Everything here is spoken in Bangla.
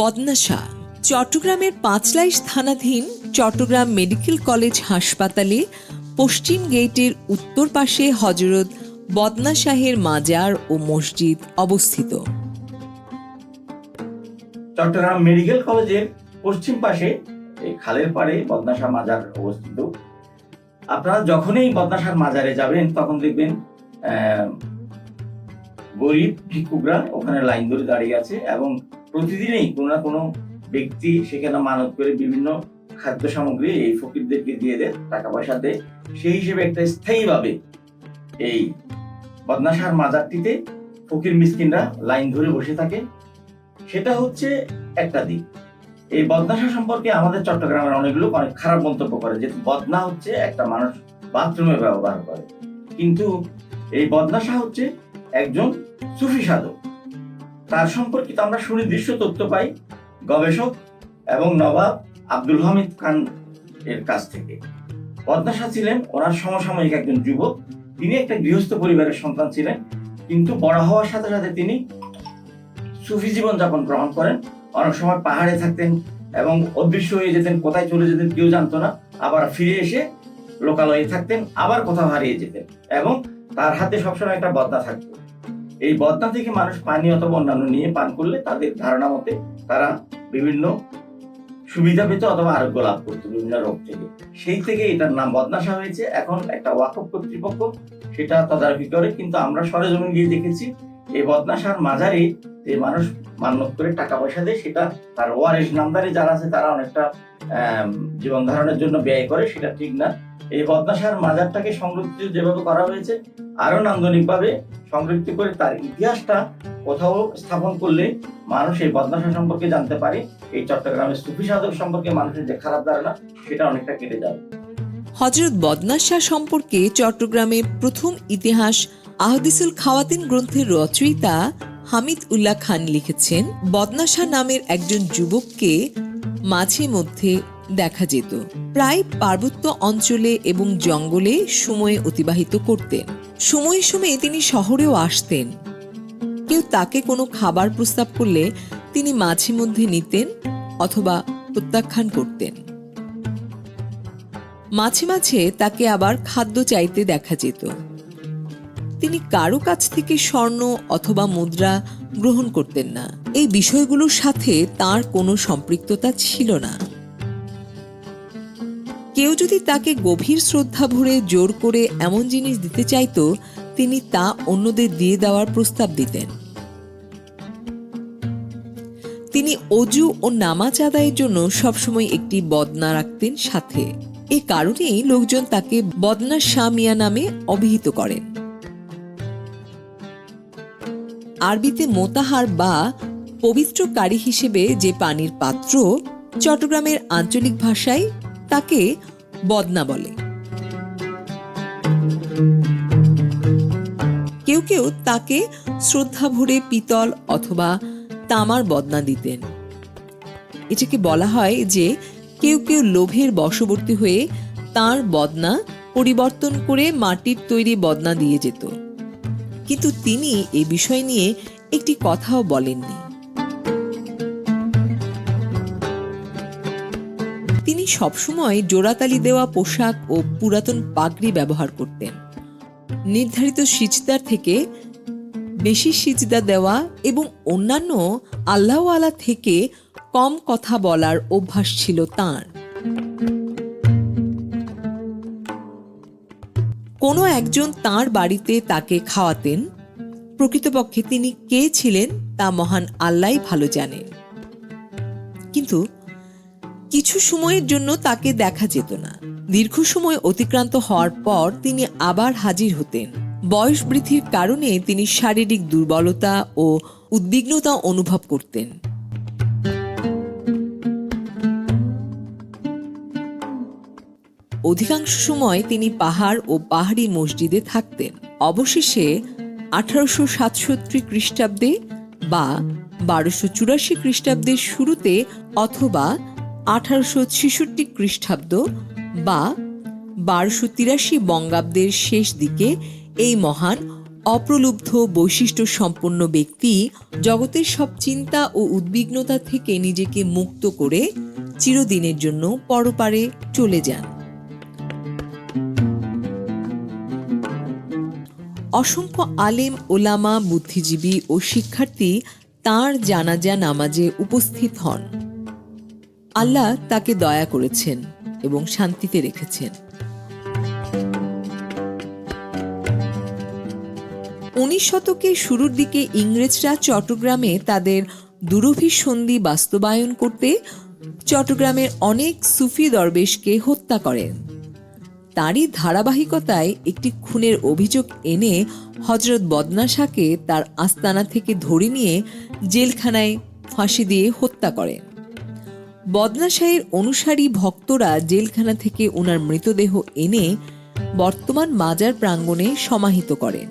বদনাশা। চট্টগ্রামের পাঁচলাইশ থানাধীন চট্টগ্রাম মেডিকেল কলেজ হাসপাতালে পশ্চিম গেটের উত্তর পাশে হজরত বদনা শাহের মাজার ও মসজিদ অবস্থিত। চট্টগ্রাম মেডিকেল কলেজের পশ্চিম পাশে এই খালের পাড়ে বদনাশা মাজার অবস্থিত। আপনারা যখনই বদনাশার মাজারে যাবেন, তখন দেখবেন গরিব ভিক্ষুকরা ওখানে লাইন ধরে দাঁড়িয়ে আছে এবং প্রতিদিনই কোনো না কোনো ব্যক্তি সেখানে মানত করে বিভিন্ন খাদ্য সামগ্রী এই ফকিরদেরকে দিয়ে দেয় টাকা পয়সা দেয় সেই হিসেবে একটা স্থায়ীভাবে এই বদনাশার মাজারটিতে ফকির মিসকিনরা লাইন ধরে বসে থাকে। সেটা হচ্ছে একটা দিক। এই বদনাশা সম্পর্কে আমাদের চট্টগ্রামের অনেক লোক অনেক খারাপ মন্তব্য করে যে বদনা হচ্ছে একটা মানুষ বাথরুমে ব্যবহার করে। কিন্তু এই বদনাশা হচ্ছে একজন সুফি সাধক। তার সম্পর্কিত আমরা সুনির্দিষ্ট তথ্য পাই গবেষক এবং নবাব আব্দুল হামিদ খান এর কাছ থেকে। বদনাশা ছিলেন ওনার সমসাময়িক একজন যুবক। তিনি একটা গৃহস্থ পরিবারের সন্তান ছিলেন, কিন্তু বড় হওয়ার সাথে সাথে তিনি সুফি জীবন যাপন গ্রহণ করেন। অনেক সময় পাহাড়ে থাকতেন এবং অদৃশ্য হয়ে যেতেন, কোথায় চলে যেতেন কেউ জানতো না। আবার ফিরে এসে লোকালয়ে থাকতেন, আবার কোথাও হারিয়ে যেতেন এবং তার হাতে সবসময় একটা বদনা থাকতো। এই বদনা থেকে মানুষ পানি অথবা অন্যান্য নিয়ে পান করলে তাদের ধারণা মতে তারা বিভিন্ন সুবিধা পেত অথবা আরোগ্য লাভ করতো বিভিন্ন রোগ থেকে। সেই থেকে এটার নাম বদনাশা হয়েছে। এখন একটা ওয়াকফ কর্তৃপক্ষ সেটা তদারকি করে, কিন্তু আমরা সরেজমিন গিয়ে দেখেছি এই বদনাশার মাঝারে যে মানুষ মান্যত করে টাকা পয়সা দেয়, সেটা তার ওয়ারিশ নামদারি যারা আছে, তারা অনেকটা জীবন ধারণের জন্য ব্যয় করে, সেটা ঠিক না। এই বদনাশার মাজারটাকে সংরক্ষিত যেভাবে করা হয়েছে আরও নান্দনিকভাবে সংরক্ষিত করে তার ইতিহাসটা কোথাও স্থাপন করলে মানুষ এই বদনাশা সম্পর্কে জানতে পারে। এই চট্টগ্রামের সুফি সাধক সম্পর্কে মানুষের যে খারাপ ধারণা, সেটা অনেকটা কেটে যাবে। হজরত বদনাশা সম্পর্কে চট্টগ্রামে প্রথম ইতিহাস আহদিসুল খাওয়াতিন গ্রন্থের রচয়িতা হামিদ উল্লাহ খান লিখেছেন বদনাশা নামের একজন যুবককে মাঝে মধ্যে দেখা যেত। প্রায় পার্বত্য অঞ্চলে এবং জঙ্গলে সময় অতিবাহিত করতেন। সময়ে সময়ে তিনি শহরেও আসতেন। কেউ তাকে কোনো খাবার প্রস্তাব করলে তিনি মাঝে মধ্যে নিতেন অথবা প্রত্যাখ্যান করতেন। মাঝে মাঝে তাকে আবার খাদ্য চাইতে দেখা যেত। তিনি কারও কাছ থেকে স্বর্ণ অথবা মুদ্রা গ্রহণ করতেন না। এই বিষয়গুলোর সাথে তার কোনো সম্পৃক্ততা ছিল না। কেউ যদি তাকে গভীর শ্রদ্ধা ভরে জোর করে এমন জিনিস দিতে চাইতো, তিনি তা অন্যদের দিয়ে দেওয়ার প্রস্তাব দিতেন। তিনি অজু ও নামাজ আদায়ের জন্য সবসময় একটি বদনা রাখতেন সাথে। এ কারণেই লোকজন তাকে বদনা শামিয়া নামে অভিহিত করেন। আরবিতে মোতাহার বা পবিত্র পবিত্রকারী হিসেবে যে পানির পাত্র চট্টগ্রামের আঞ্চলিক ভাষায় তাকে বদনা বলে। কেউ কেউ তাকে শ্রদ্ধা ভরে পিতল অথবা তামার বদনা দিতেন। এটাকে বলা হয় যে কেউ কেউ লোভের বশবর্তী হয়ে তার বদনা পরিবর্তন করে মাটির তৈরি বদনা দিয়ে যেত। কিন্তু তিনি এ বিষয় নিয়ে একটি কথাও বলেননি। তিনি সবসময় জোড়াতালি দেওয়া পোশাক ও পুরাতন পাগড়ি ব্যবহার করতেন। নির্ধারিত সিজদার থেকে বেশি সিজদা দেওয়া এবং অন্যান্য আল্লাহওয়ালা থেকে কম কথা বলার অভ্যাস ছিল তার। কোনো একজন তার বাড়িতে তাকে খাওয়াতেন। প্রকৃতপক্ষে তিনি কে ছিলেন তা মহান আল্লাহ ভালো জানেন কিন্তু কিছু সময়ের জন্য তাকে দেখা যেত না। দীর্ঘ সময় অতিক্রান্ত হওয়ার পর তিনি আবার হাজির হতেন। বয়স বৃদ্ধির কারণে তিনি শারীরিক দুর্বলতা ও উদ্বিগ্নতা অনুভব করতেন। অধিকাংশ সময় তিনি পাহাড় ও পাহাড়ি মসজিদে থাকতেন। অবশেষে আঠারোশো সাতষট্টি খ্রিস্টাব্দে বা বারোশো চুরাশি খ্রিস্টাব্দের শুরুতে অথবা আঠারোশো ছেষট্টি খ্রিস্টাব্দ বা বারোশো তিরাশি বঙ্গাব্দের শেষ দিকে এই মহান, অপ্রলুব্ধ বৈশিষ্ট্য সম্পন্ন ব্যক্তি জগতের সব চিন্তা ও উদ্বিগ্নতা থেকে নিজেকে মুক্ত করে চিরদিনের জন্য পরপারে চলে যান। অসংখ্য আলেম, ওলামা, বুদ্ধিজীবী ও শিক্ষার্থী তার জানাজা নামাজে উপস্থিত হন। আল্লাহ তাকে দয়া করেছেন এবং শান্তিতে রেখেছেন। উনিশ শতকের শুরুর দিকে ইংরেজরা চট্টগ্রামে তাদের দুরভিসন্ধি বাস্তবায়ন করতে চট্টগ্রামের অনেক সুফি দরবেশকে হত্যা করেন তারই ধারাবাহিকতায় একটি খুনের অভিযোগ এনে হজরত বদনাশাকে তার আস্তানা থেকে ধরে নিয়ে জেলখানায় ফাঁসি দিয়ে হত্যা করেন বদনাশাহের অনুসারী ভক্তরা জেলখানা থেকে ওনার মৃতদেহ এনে বর্তমান মাজার প্রাঙ্গণে সমাহিত করেন